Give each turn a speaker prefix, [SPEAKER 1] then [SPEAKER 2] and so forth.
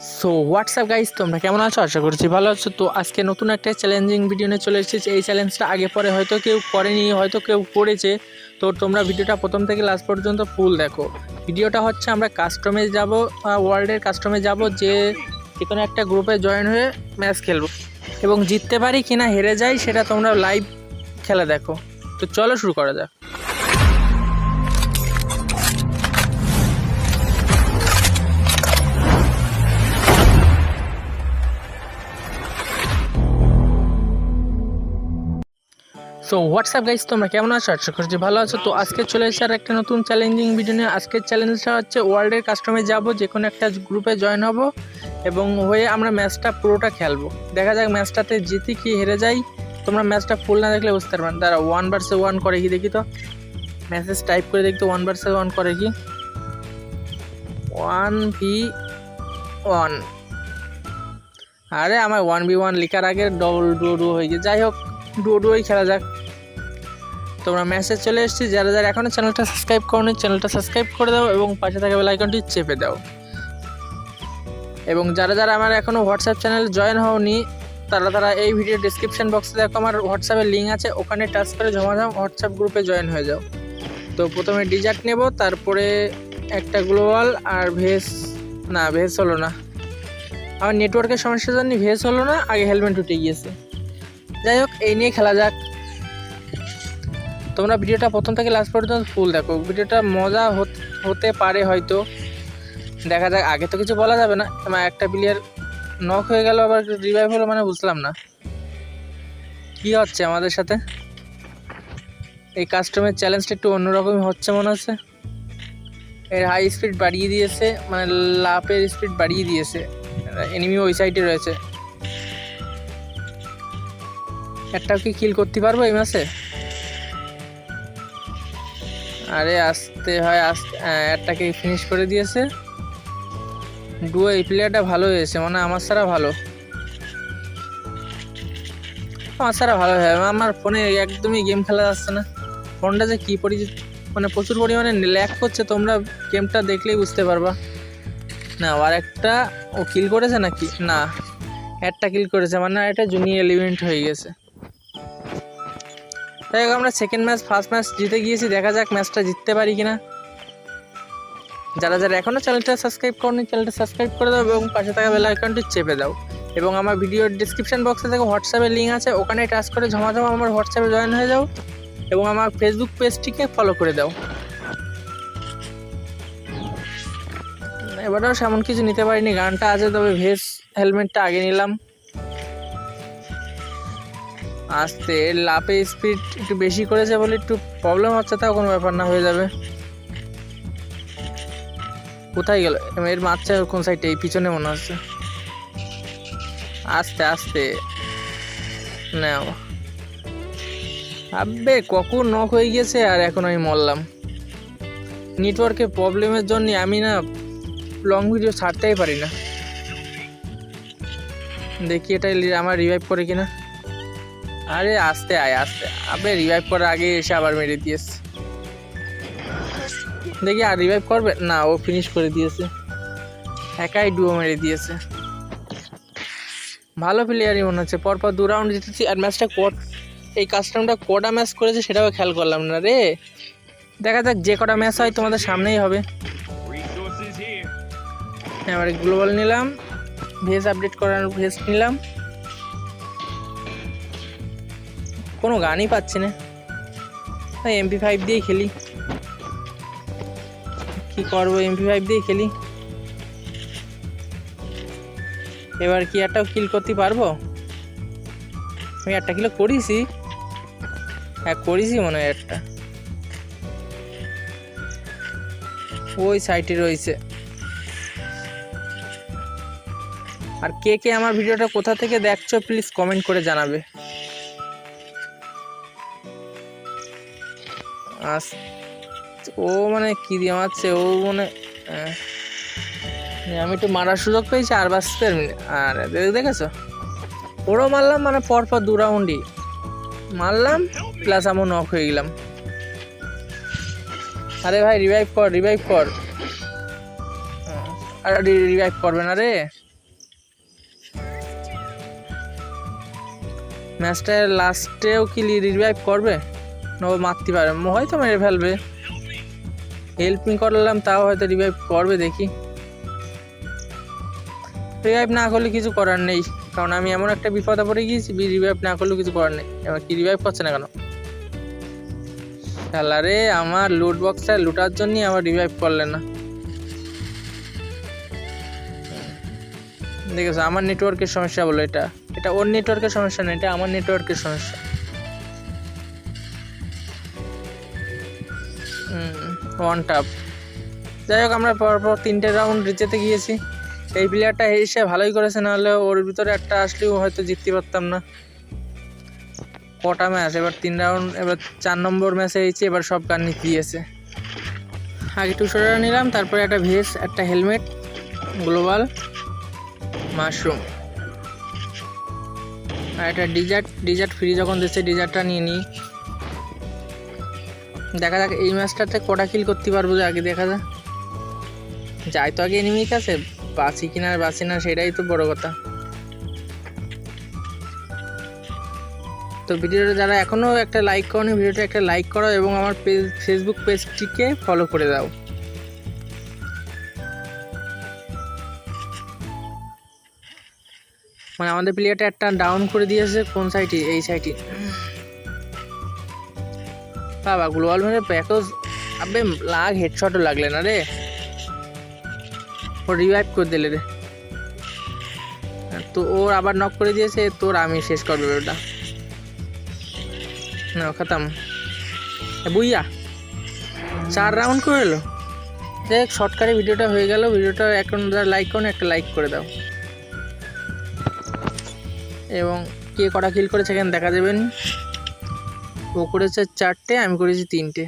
[SPEAKER 1] So WhatsApp guys তোমরা কেমন আছো? আশা করছি ভালো আছো। তো আজকে নতুন একটা চ্যালেঞ্জিং ভিডিও নিয়ে চলে এসেছি। এই চ্যালেঞ্জটা আগে পরে হয়তো কেউ করেনি, হয়তো কেউ করেছে। তো তোমরা ভিডিওটা প্রথম থেকে লাস্ট পর্যন্ত ফুল দেখো। ভিডিওটা হচ্ছে আমরা কাস্টমে যাব ওয়ার্ল্ডের কাস্টমে যাব যে যে কোনো একটা গ্রুপে জয়েন হয়ে ম্যাচ খেলব। এবং জিততে পারি কিনা হেরে যাই, সেটা তোমরা লাইভ খেলা দেখো। তো চলো শুরু করা যাক। সো হোয়াটসঅ্যাপ গাইস তোমরা কেমন আছো? আশা করছি ভালো আছো। তো আজকে চলে এসেছে আর একটা নতুন চ্যালেঞ্জিং ভিডিও নিয়ে আজকের চ্যালেঞ্জটা হচ্ছে ওয়ার্ল্ডের কাস্টমে যাব যে কোনো একটা গ্রুপে জয়েন হব এবং হয়ে আমরা ম্যাচটা পুরোটা খেলব। দেখা যাক ম্যাচটাতে জিতি কি হেরে যাই। তোমরা ম্যাচটা ফুল না দেখলে বুঝতে পারবে না। দাঁড়া ওয়ান ভার্সে ওয়ান করে কি দেখি তো? মেসেজ টাইপ করে দেখি তো ওয়ান ভার্সে ওয়ান করে কি? ওয়ান ভি ওয়ান আরে, আমার ওয়ান বি ওয়ান লেখার আগে ডবল ডু ডু হয়ে গিয়ে যাই হোক ডু ডুই খেলা যাক। তোমরা মেসেজ চলে এসেছি, যারা যারা এখনও চ্যানেলটা সাবস্ক্রাইব করনি চ্যানেলটা সাবস্ক্রাইব করে দাও এবং পাশে থাকা বেল আইকনটি চেপে দাও। এবং যারা যারা আমার এখনও হোয়াটসঅ্যাপ চ্যানেল জয়েন হওনি, তারা তারা এই ভিডিও ডিসক্রিপশন বক্সে দেখো আমার হোয়াটসঅ্যাপের লিঙ্ক আছে, ওখানে টাচ করে জমা দাও হোয়াটসঅ্যাপ গ্রুপে জয়েন হয়ে যাও। তো প্রথমে ডিজার্ট নেব, তারপরে একটা গ্লোবাল আর ভেস, না, ভেস হলো না। আমার নেটওয়ার্কের সমস্যার জন্য ভেস হলো না, আগে হেলমেট উঠে গিয়েছে। যাই হোক, এই নিয়ে খেলা যাক। তোমরা ভিডিওটা প্রথম থেকে লাস্ট পর্যন্ত ফুল দেখো। ভিডিওটা মজা হত- পারে হয়তো। দেখা যাক, আগে তো কিছু বলা যাবে না। একটা প্লেয়ার নক হয়ে গেল, আবার রিভাইভ হলো মানে বুঝলাম না। কি হচ্ছে আমাদের সাথে? এই কাস্টমের চ্যালেঞ্জটা একটু অন্যরকমই হচ্ছে মনে হচ্ছে। এর হাই স্পিড বাড়িয়ে দিয়েছে মানে লাপের স্পিড বাড়িয়ে দিয়েছে। এনিমি ওই সাইডে রয়েছে। একটাও কি কিল করতে পারব এই মাসে? আরে আসতে হয়, আসতে একটাকে ফিনিশ করে দিয়েছে। ডুয়ো এই প্লেয়ারটা ভালো হয়েছে মানে আমার সারা ভালো। আমার সারা ভালো হয় আমার ফোনে একদমই গেম খেলা যাচ্ছে না। ফোনটা যে কী পরি মানে প্রচুর পরিমাণে ল্যাক করছে, তোমরা গেমটা দেখলেই বুঝতে পারবা। না, আর একটা ও কিল করেছে নাকি? না, একটা কিল করেছে মানে এটা জুনিয়র এলিমেন্ট হয়ে গেছে। তাই হোক, আমরা সেকেন্ড ম্যাচ ফার্স্ট ম্যাচ জিতে গিয়েছি। দেখা যাক ম্যাচটা জিততে পারি কিনা। যারা যারা এখনও চ্যানেলটা সাবস্ক্রাইব করনি চ্যানেলটা সাবস্ক্রাইব করে দাও এবং পাশে থাকা বেল আইকনটি চেপে দাও। এবং আমার ভিডিওর ডিসক্রিপশন বক্সে থেকে হোয়াটসঅ্যাপের লিঙ্ক আছে। ওখানে টাচ করে জমা জমা আমার হোয়াটসঅ্যাপে জয়েন হয়ে যাও এবং আমার ফেসবুক পেজটিকে ফলো করে দাও। এবারেও সেমন কিছু নিতে পারিনি। গানটা আছে তবে ভেস হেলমেটটা আগে নিলাম। আস্তে লাপে স্পিড একটু বেশি করেছে বলে একটু প্রবলেম হচ্ছে, তাও কোনো ব্যাপার না, হয়ে যাবে। কোথায় গেল? এর মারছে কোন সাইডে এই পিছনে মনে হচ্ছে। আস্তে আস্তে। নাও। আবে কখন নক হয়ে গেছে? আর এখন আমি মরলাম। নেটওয়ার্কের প্রবলেমের জন্য আমি না লং ভিডিও ছাড়তেই পারি না। দেখি এটা লি- আমার রিভাইভ করে কিনা। আরে আস্তে আয়, আস্তে। আবে রিভাইভ করার আগে এসে আবার মেরে দিয়েছে। দেখি আর রিভাইভ করবে? না, ও ফিনিশ করে দিয়েছে। একাই ডুয়ো মেরে দিয়েছে। ভালো প্লেয়ারই মনে হচ্ছে। পরপর দু রাউন্ড জিতেছি আর ম্যাচটা কট এই কাস্টমটা কটা ম্যাচ করেছে সেটাও খেয়াল করলাম না রে। দেখা যাক যে কটা ম্যাচ হয় তোমাদের সামনেই হবে. এবারে গ্লোবাল নিলাম। ভেজ আপডেট করার ভেজ নিলাম। কোনো গানই পাচ্ছি না। তাই এমপি ফাইভ দিয়ে খেলি। কি করব এমপি ফাইভ দিয়ে খেলি। এবার কি একটাও কিল করতে পারব? আমি একটা কিলো করিছি। হ্যাঁ করিছি মনে হয় একটা। ওই সাইটে রয়েছে। আর কে কে আমার ভিডিওটা কোথা থেকে দেখছ প্লিজ কমেন্ট করে জানাবে। মাছ ও মানে কী দিয়ে মারছে? ও মানে, মানে আমি একটু মারার সুযোগ পেয়েছি, আর বাস আর দেখেছ? ওরও মারলাম মানে পরপর দু রাউন্ডই মারলাম প্লাস আমার নক হয়ে গেলাম। আরে ভাই রিভাইভ কর রিভাইভ কর। আর রিভাইভ করবে না রে। ম্যাচটা লাস্টেও কি রিভাইভ করবে? ও মারতে পারে। হয়তো মেরে ফেলবে। হেল্পিং করলাম, তাও হয়তো রিভাইভ করবে, দেখি। রিভাইভ না করলে কিছু করার নেই। কারণ আমি এমন একটা বিপদে পড়ে গিয়েছি রিভাইভ না করলেও কিছু করার নেই। এবার কি রিভাইভ করছে না কেন? রে, আমার লুট বক্সটা লুটার জন্যই আবার রিভাইভ করলেন না। দেখেছ, আমার নেটওয়ার্কের সমস্যা বলো এটা। এটা ওর নেটওয়ার্কের সমস্যা না, এটা আমার নেটওয়ার্কের সমস্যা। ওয়ান টাপ যাই হোক, আমরা পরপর তিনটে রাউন্ড যেতে গিয়েছি। এই প্লেয়ারটা এসে ভালোই করেছে, নাহলে ওর ভিতরে একটা আসলেও হয়তো জিততে পারতাম না। কটা ম্যাচ এবার তিন রাউন্ড এবার চার নম্বর ম্যাচে হয়েছে এবার সব গান দিয়েছে আগে টুশোটা নিলাম, তারপরে একটা ভেস, একটা হেলমেট গ্লোবাল মাশরুম আর একটা ডিজার্ট ডিজার্ট ফ্রি যখন দিচ্ছে ডিজার্টটা নিয়ে নিই। দেখা যাক এই ম্যাচটাতে কটা কিল করতে পারব যে আগে দেখা যাক। যাই তো আগে এনিমি কাছে বাঁচি কিনা বাঁচি না, সেটাই তো বড় কথা। তো ভিডিওটা যারা এখনও একটা লাইক করনি, ভিডিওটা একটা লাইক করো এবং আমার পেজ ফেসবুক পেজটিকে ফলো করে দাও। মানে আমাদের প্লেয়ারটা একটা ডাউন করে দিয়েছে, কোন সাইডে এই সাইডে বাবা গ্লোবাল মানে প্যাকজ আবে লাগ হেডশটও লাগলে না রে। ও রিভাইভ করে দিলে রে। তো ওর আবার নক করে দিয়েছে, তোর আমি শেষ করবে ওটা না, খতম। বুইয়া, চার রাউন্ড করে এলো। দেখ শর্টকাটে ভিডিওটা হয়ে গেল। ভিডিওটা এখন যারা লাইক করুন একটা লাইক করে দাও। এবং কে কটা কিল করেছে এখানে দেখা যাবেন। ও করেছে চারটে আমি করেছি তিনটে।